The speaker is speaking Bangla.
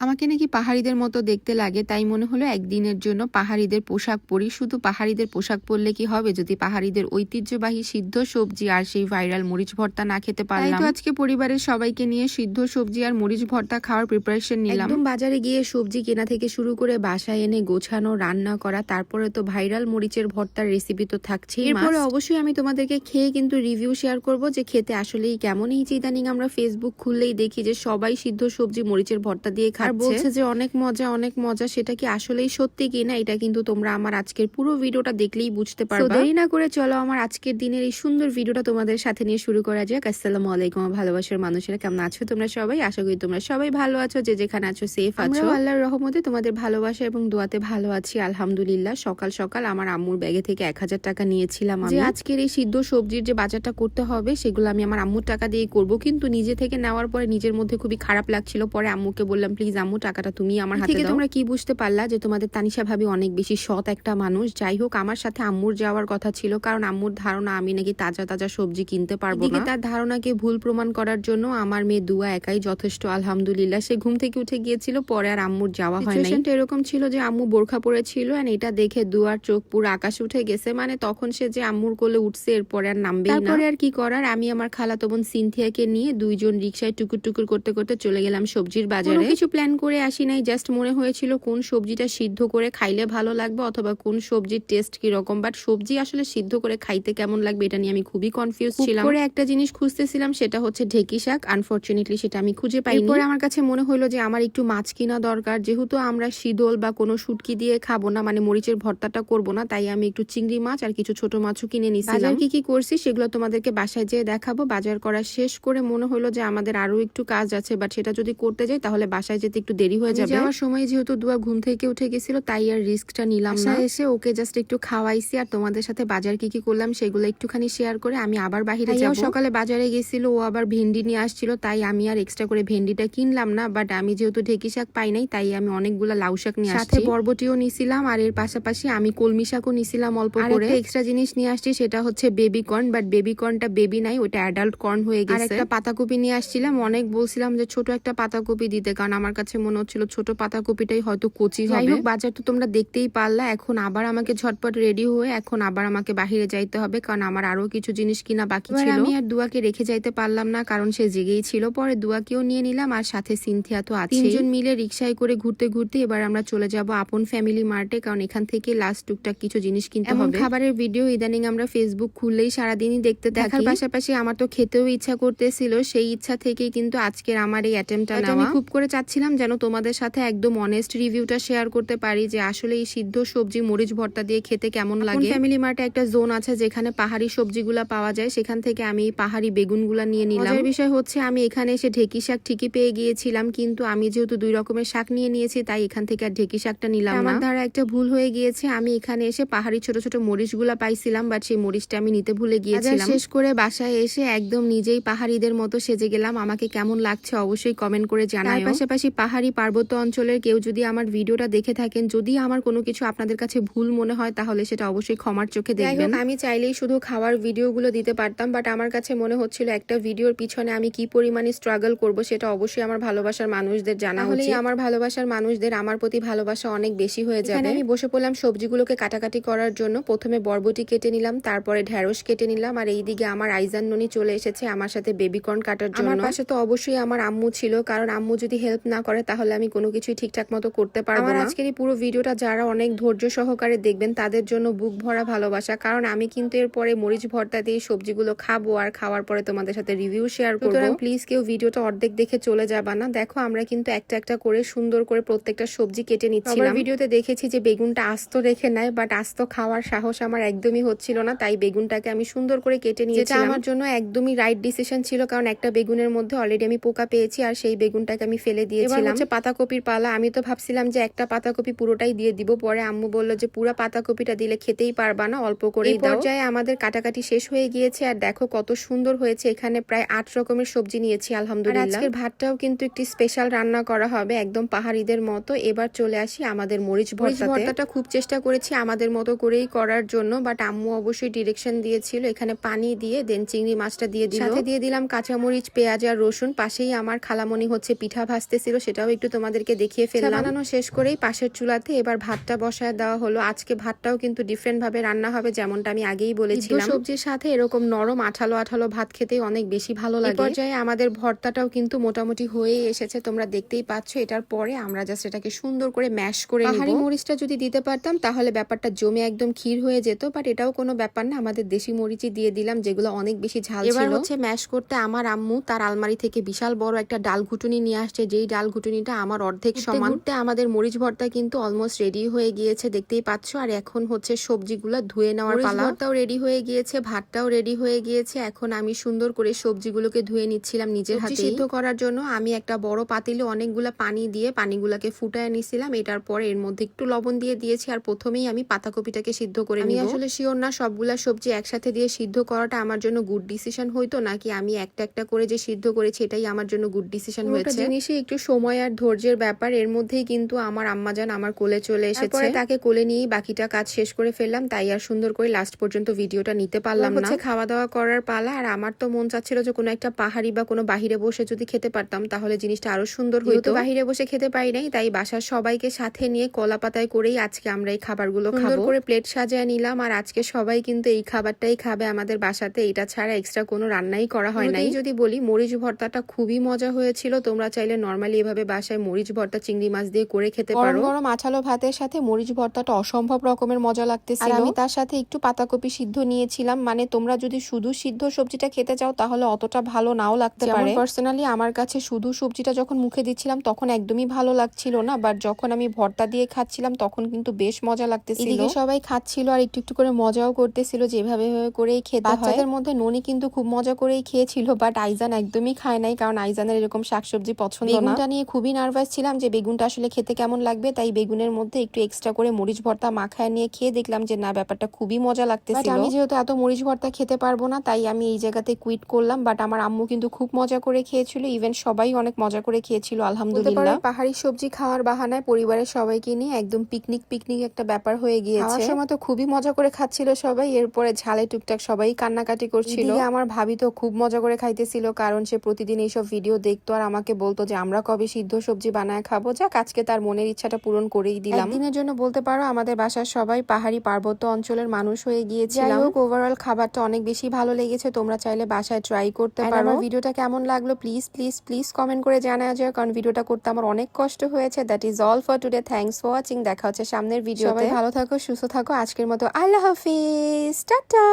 আমাকে নাকি পাহাড়িদের মতো দেখতে লাগে তাই মনে হলো একদিনের জন্য পাহাড়িদের পোশাক পরি। শুধু পাহাড়িদের পোশাক পরলে কি হবে? যদি পাহাড়িদের ঐতিহ্যবাহী সিদ্ধ সবজি আর সেই ভাইরাল মরিচ ভর্তা না খেতে পারলাম তো আজকে পরিবারের সবাইকে নিয়ে সিদ্ধ সবজি আর মরিচ ভর্তা খাওয়ার প্রিপারেশন নিলাম। একদম বাজারে গিয়ে সবজি কেনা থেকে শুরু করে বাসায় এনে গোছানো রান্না করা তারপরে তো ভাইরাল মরিচের ভর্তার রেসিপি তো থাকছে এরপরে অবশ্যই আমি তোমাদেরকে খেয়ে কিন্তু রিভিউ শেয়ার করব যে খেতে আসলেই কেমন এই ইদানিং আমরা ফেসবুক খুললেই দেখি যে সবাই সিদ্ধ সবজি মরিচের ভর্তা দিয়ে খাচ্ছে। আর বলছে যে অনেক মজা অনেক মজা সেটা কি আসলেই সত্যি কিনা এটা কিন্তু তোমরা আমার আজকের পুরো ভিডিওটা দেখলেই বুঝতে পারবে। দেরি না করে চলো আমার আজকের দিনের এই সুন্দর ভিডিওটা তোমাদের সাথে নিয়ে শুরু করা যাক। আসসালামু আলাইকুম ভালোবাসার মানুষেরা কেমন আছো তোমরা সবাই? আশা করি তোমরা সবাই ভালো আছো যে যেখানে আছো সেফ আছো। আল্লাহর রহমতে তোমাদের ভালোবাসা এবং দোয়াতে ভালো আছি আলহামদুলিল্লাহ। সকাল সকাল আমার আম্মুর ব্যাগে থেকে এক হাজার টাকা নিয়েছিলাম আমি। আজকের এই সিদ্ধ সবজির যে বাজারটা করতে হবে সেগুলো আমি আমার আম্মুর টাকা দিয়ে করব। কিন্তু নিজে থেকে নেওয়ার পরে নিজের মধ্যে খুবই খারাপ লাগছিল। পরে আম্মুকে বললাম প্লিজ আম্মু টাকাটা তুমি আমার হাতে থেকে তোমরা কি বুঝতে পারলা যে তোমাদের তানিশা ভাবি অনেক বেশি সৎ একটা মানুষ? যাই হোক আমার সাথে আম্মুর যাওয়ার কথা ছিল কারণ আম্মুর ধারণা আমি নাকি তাজা তাজা সবজি কিনতে পারব না। তার ধারণাকে ভুল প্রমাণ করার জন্য আমার মেয়ে দুয়া একাই যথেষ্ট আলহামদুলিল্লাহ। সে ঘুম থেকে উঠে গিয়েছিল পরে আর আম্মুর যাওয়া হয় নাই। এরকম ছিল যে আম্মু বোরখা পরেছিল এন্ড এটা দেখে দুয়ার চোখ পুরো আকাশ উঠে গেছে। মানে তখন সে যে আম্মুর কোলে উঠছে এরপরে আর নামবেই না। তারপরে আর কি করার? আমি আমার খালাতো বোন সিনথিয়াকে নিয়ে দুইজন রিক্সায় টুকুর টুকুর করতে করতে চলে গেলাম সবজির বাজারে। কিছু প্ল্যান করে আসি নাই জাস্ট মনে হয়েছিল কোন সবজিটা সিদ্ধ করে খাইলে ভালো লাগবে অথবা কোন সবজির টেস্ট কি রকম বাট সবজি আসলে সিদ্ধ করে খাইতে কেমন লাগবে এটা নিয়ে আমি খুবই কনফিউজ ছিলাম। পরে একটা জিনিস খুঁজতেছিলাম সেটা হচ্ছে ঢেকি শাক। আনফরচুনেটলি সেটা আমি খুঁজে পাইনি। পরে আমার কাছে মনে হলো যে আমার একটু মাছ কিনা দরকার। যেহেতু আমরা শীদল বা কোনো শুটকি দিয়ে খাব না মানে মরিচের ভর্তাটা করব না তাই আমি একটু চিংড়ি মাছ আর কিছু ছোট মাছও কিনে নিয়েছিলাম কি কি করছি সেগুলো তোমাদেরকে বাসায় যেয়ে দেখাবো। বাজার করা শেষ করে মনে হলো যে আমাদের আরও একটু কাজ আছে বাট সেটা যদি করতে যাই তাহলে বাসায় যেতে একটু দেরি হয়ে যাবে। যাওয়ার সময় যেহেতু দুয়া ঘুম থেকে উঠে গেছিল তাই আর রিস্কটা নিলাম না। এসে ওকে জাস্ট একটু খাওয়াইছি আর তোমাদের সাথে বাজার কি কি করলাম সেগুলো একটুখানি শেয়ার করে আমি আবার বাহিরে যাব। সকালে বাজারে গেছিল ও আবার ভেন্ডি নিয়ে আসছিল তাই আমি আর এক্সট্রা করে ভেন্ডিটা কিনলাম না। বাট আমি যেহেতু ঢেকি শাক পাই নাই তাই আমি অনেকগুলো লাউ শাক নিয়ে সাথে বরবটিও নিছিলাম আর এর পাশাপাশি আমি কলমি শাকও নিছিলাম অল্প করে। এক্সট্রা জিনিস নিয়ে আসছি সেটা হচ্ছে বেবি কর্ন বাট বেবি কর্নটা বেবি নাই ওটা অ্যাডাল্ট কর্ন হয়ে গেছে। একটা পাতাকপি নিয়ে আসছিলাম অনেক বলছিলাম যে ছোট একটা পাতাকপি দিতে কারণ আমার কাছে মনে হচ্ছিল ছোট পাতাকপিটাই হয়তো কচি হবে। বাজার তো তোমরা দেখতেই পারলা। এখন আবার আমাকে ঝটপট রেডি হয়ে এখন আবার আমাকে বাহিরে যাইতে হবে কারণ আমার আরও কিছু জিনিস কিনা বাকি ছিল। আমি আর দুয়াকে রেখে যাইতে পারলাম না কারণ সে জেগেই ছিল। পরে দুয়াকেও নিয়ে নিলাম আর সাথে সিনথিয়া তো আছে তিনজন মিলে রিক্সায় করে ঘুরতে ঘুরতে এবার আমরা চলে যাব আপন ফ্যামিলি মার্টে কারণ এখান থেকে লাস্ট টুকটাক কিছু জিনিস কিনতে হবে। খাবারের ভিডিও ইদানিং আমরা ফেসবুক খুললেই সারাদিনই দেখতে দেখার পাশাপাশি আমার তো খেতেও ইচ্ছা করতেছিল সেই ইচ্ছা থেকেই কিন্তু আজকের আমার এই অ্যাটেম্পটা নেওয়া। খুব করে চাচ্ছিলাম যেন তোমাদের সাথে একদম অনেস্ট রিভিউটা শেয়ার করতে পারি যে আসলে এই সিদ্ধ সবজি মরিচ ভর্তা দিয়ে খেতে কেমন লাগে। ফ্যামিলি মার্টে একটা জোন আছে যেখানে পাহাড়ি সবজিগুলা পাওয়া যায়। সেখান থেকে আমি এই পাহাড়ি বেগুনগুলা নিয়ে নিলাম। বিষয় হচ্ছে আমি এখানে এসে ঢেকি শাক ঠিকই পেয়ে গিয়েছিলাম কিন্তু আমি যেহেতু দুই রকমের শাক নিয়ে নিয়েছি তাই এখান থেকে আর ঢেকি শাকটা নিলাম আমার দ্বারা একটা ভুল হয়ে গিয়েছে। আমি এখানে এসে পাহাড়ি ছোট ছোট মরিচগুলা পাইছিলাম বাট সেই মরিচটা আমি নিতে ভুলে গিয়েছিলাম। শেষ করে বাসায় এসে একদম নিজেই পাহাড়িদের মতো সেজে গেলাম। আমাকে কেমন লাগছে অবশ্যই কমেন্ট করে জানাই পাশাপাশি পাহাড়ি পার্বত্য অঞ্চলের কেউ যদি আমার ভিডিওটা দেখে থাকেন যদি আমার কোনো কিছু আপনাদের কাছে ভুল মনে হয় তাহলে সেটা অবশ্যই ক্ষমার চোখে দেখবেন। আমি চাইলেই শুধু খাওয়ার ভিডিওগুলো দিতে পারতাম বাট আমার কাছে মনে হচ্ছিল একটা ভিডিওর পিছনে আমি কি পরিমাণে স্ট্রাগল করব সেটা অবশ্যই আমার ভালোবাসার মানুষদের জানা হলেই আমার ভালোবাসার মানুষদের আমার প্রতি ভালোবাসা অনেক বেশি হয়ে যাবে। আমি বসে পড়লাম সবজিগুলোকে কাটাকাটি করার জন্য। প্রথমে বরবটি কেটে নিলাম তারপরে ঢেঁড়স কেটে নিলাম আর এইদিকে আমার আইজান ননি চলে এসেছে আমার সাথে বেবিকর্ন কাটার জন্য। আমার পাশে তো অবশ্যই আমার আম্মু ছিল কারণ আম্মু যদি হেল্প না করে তাহলে আমি কোনো কিছুই ঠিকঠাক মতো করতে পারব না। আজকের এই পুরো ভিডিওটা যারা অনেক ধৈর্য সহকারে দেখবেন তাদের জন্য বুক ভরা ভালোবাসা। কারণ আমি কিন্তু এরপরে মরিচ ভর্তা দিয়ে সবজিগুলো খাব আর খাওয়ার পরে তোমাদের সাথে রিভিউ শেয়ার করব। প্লিজ কেউ ভিডিওটা অর্ধেক দেখে চলে যাবা না। দেখো আমরা কিন্তু একটা একটা করে সুন্দর করে প্রত্যেকটা সবজি কেটে নিচ্ছিলাম। ভিডিওতে দেখেছি যে বেগুনটা আস্ত রেখে নেয় বাট আস্ত খাওয়ার সাহস আমার একদমই হচ্ছিল না তাই বেগুনটাকে আমি সুন্দর করে কেটে নিয়েছি আমার জন্য একদমই রাইট ডিসিশন ছিল কারণ একটা বেগুনের মধ্যে অলরেডি আমি পোকা পেয়েছি আর সেই বেগুনটাকে আমি ফেলে দিয়েছিলাম হচ্ছে পাতাকপির পালা। আমি তো ভাবছিলাম যে একটা পাতাকপি পুরোটাই দিয়ে দিব। পরে আম্মু বলল যে পুরো পাতাকপিটা দিলে খেতেই পারবা না অল্প করে পর্যায়ে আমাদের কাটাকাটি শেষ হয়ে গিয়েছে। আর দেখো কত সুন্দর হয়েছে। এখানে প্রায় আট রকমের সবজি নিয়েছি আলহামদুলিল্লাহ। আজকের ভাতটাও কিন্তু একটি স্পেশাল রান্না করা হবে একদম পাহাড়িদের মতো। এবার চলে আসি আমাদের মরিচ ভর্তাটা খুব চেষ্টা করেছি আমাদের মতো করেই করার জন্য বাট আম্মু অবশ্যই ডিরেকশন দিয়েছিল। এখানে পানি দিয়ে দেন চিংড়ি মাছটা দিয়ে দিল। সাথে দিয়ে দিলাম কাঁচামরিচ পেঁয়াজ আর রসুন। পাশেই আমার খালামণি হচ্ছে পিঠা ভাজতেছিল সেটাও একটু তোমাদেরকে দেখিয়ে ফেললাম। বানানো শেষ করেই পাশের চুলাতে এবার ভাতটা বসায় দেওয়া হলো। আজকে ভাতটাও কিন্তু ডিফারেন্ট ভাবে রান্না হবে যেমনটা আমি আগেই বলেছিলাম। সবজির সাথে এরকম নরম আঠালো আঠালো ভাত খেতে অনেক বেশি ভালো লাগে। পর্যায়ে আমাদের ভর্তাটাও কিন্তু মোটামুটি হয়ে এসেছে তোমরা দেখতেই পাচ্ছ। এটার পরে আমরা জাস্ট এটাকে সুন্দর করে ম্যাশ করে পাহাড়ি মরিচটা যদি দিতে পারতাম তাহলে ব্যাপারটা জমে একদম ক্ষীর হয়ে যেত বাট এটাও কোনো ব্যাপার না। আমাদের দেশি মরিচই দিয়ে দিলাম যেগুলো অনেক বেশি ঝাল এবার হচ্ছে ম্যাশ করতে আমার আম্মু তার আলমারি থেকে বিশাল বড় একটা ডাল ঘুটুনি নিয়ে আসছে। যেই ডাল ঘুটুনিটা আমার অর্ধেক সমান। আমাদের মরিচ ভর্তা কিন্তু অলমোস্ট রেডি হয়ে গিয়েছে দেখতেই পাচ্ছ। আর এখন হচ্ছে সবজিগুলো ধুয়ে নেওয়ার পালা। ভর্তাও রেডি হয়ে গিয়েছে ভাতটাও রেডি হয়ে গিয়েছে। এখন আমি সুন্দর করে সবজিগুলোকে ধুয়ে নিচ্ছিলাম নিজের হাতে সিদ্ধ করার জন্য আমি একটা বড় পাতিলে অনেকগুলা পানি দিয়ে পানিগুলাকে ফুটায় নিছিলাম। এটার পরে এর মধ্যে একটু লবণ দিয়ে দিয়েছি আর প্রথমেই আমি পাতাকপিটাকে সিদ্ধ করে আমি আসলে শিওর না সবগুলা সবজি একসাথে দিয়ে সিদ্ধ করাটা আমার জন্য গুড ডিসিশন হইতো নাকি আমি একটা একটা করে যে সিদ্ধ করেছি এটাই আমার জন্য গুড ডিসিশন হয়েছে। জিনিসই একটু সময় আর ধৈর্যের ব্যাপার এর মধ্যেই কিন্তু আমার আম্মাজান আমার কোলে চলে এসেছে। তাকে কোলে নিয়েই বাকিটা কাজ শেষ করে ফেললাম তাই আর সুন্দর করে লাস্ট পর্যন্ত ভিডিওটা নিতে পারলাম না। খাওয়া দাওয়া করার পালা আর আমার তো মন চাচ্ছিল যে কোনো একটা পাহাড়ি বা কোনো বাহিরে বসে যদি খেতে পারতাম তাহলে জিনিসটা আরও সুন্দর হইতো। বাহিরে বসে খেতে পারি নাই তাই বাসার সবাইকে সাথে নিয়ে কলা পাতায় করেই আজকে আমরা এই খাবারগুলো খাব। করে প্লেট সাজায় নিলাম আর আজকে সবাই কিন্তু এই খাবারটাই খাবে আমাদের বাসাতে এটা ছাড়া এক্সট্রা কোনো রান্নাই করা হয় নাই। যদি বলি মরিচ ভর্তাটা খুবই মজা হয়েছিল তোমরা চাইলে নর্মালি এভাবে বাসায় মরিচ ভর্তা চিংড়ি মাছ দিয়ে করে খেতে পারো। গরম আঠালো ভাতের সাথে মরিচ ভর্তাটা অসম্ভব রকমের মজা লাগতেছিল। আমি তার সাথে একটু পাতাকপি সিদ্ধ নিয়েছিলাম মানে তোমরা যদি শুধু সিদ্ধ সবজিটা খেতে চাও তাহলে অতটা ভালো নাও লাগতে পারে। পার্সোনালি আমার কাছে শুধু সবজিটা যখন মুখে দিচ্ছিলাম তখন একদমই ভালো লাগছিল না বাট যখন আমি ভর্তা দিয়ে খাচ্ছিলাম তখন কিন্তু বেশ মজা লাগতেছিল। এদিকে সবাই খাচ্ছিল আর একটু একটু করে মজাও করতেছিল যেভাবে করেই খেতে হয়। বাচ্চাদের মধ্যে ননি কিন্তু খুব মজা করেই খেয়েছিল বাট আইজান একদমই খায় নাই কারণ আইজানের এরকম শাকসবজি পছন্দ না। নিয়ে খুবই নার্ভাস ছিলাম যে বেগুনটা আসলে খেতে কেমন লাগবে। তাই বেগুনের মধ্যে একটু এক্সট্রা করে মরিচ ভর্তা মাখায় নিয়ে খেয়ে দেখলাম যে না ব্যাপারটা খুবই মজা লাগতেছিল। আমি যেহেতু এত মরিচ ভর্তা খেতে পারব না তাই আমি এই জায়গাতে কুইট করলাম। বাট আমার আম্মু কিন্তু খুব মজা করে খেয়েছিল। ইভেন সবাই অনেক মজা করে খেয়েছিল আলহামদুলিল্লাহ। পাহাড়ি সবজি খাওয়ার বাহানায় পরিবারের সবাইকে নিয়ে একদম পিকনিক পিকনিক একটা ব্যাপার হয়ে গিয়েছে। সময় তো খুবই মজা করে খাচ্ছিল সবাই। এরপরে ঝালে টুকটাক সবাই কান্নাকাটি করছিল। আমার ভাবি তো খুব মজা করে খাইতেছিল কারণ সে প্রতিদিন এইসব ভিডিও দেখতো আর আমাকে বলতো যে আমরা কবে সিদ্ধ সবজি বানায় খাব। যাক আজকে তার মনের ইচ্ছাটা পূরণ করেই দিলাম। দিনের জন্য বলতে পারো আমাদের বাসার সবাই পাহাড়ি পার্বত্য অঞ্চলের মানুষ হয়ে গিয়েছিল ওভারঅল খাবারটা অনেক বেশি ভালো লেগেছে। তোমরা চাইলে বাসায় ট্রাই করতে পারো। ভিডিওটা কেমন লাগল প্লিজ প্লিজ প্লিজ কমেন্ট করে জানা যায় কারণ ভিডিওটা করতে আমার অনেক কষ্ট হয়েছে। That is all for today thanks for watching দেখা হচ্ছে সামনের ভিডিও ভালো থাকো সুস্থ থাকো। আজকের মতো আল্লাহ হাফিজ। টাটা!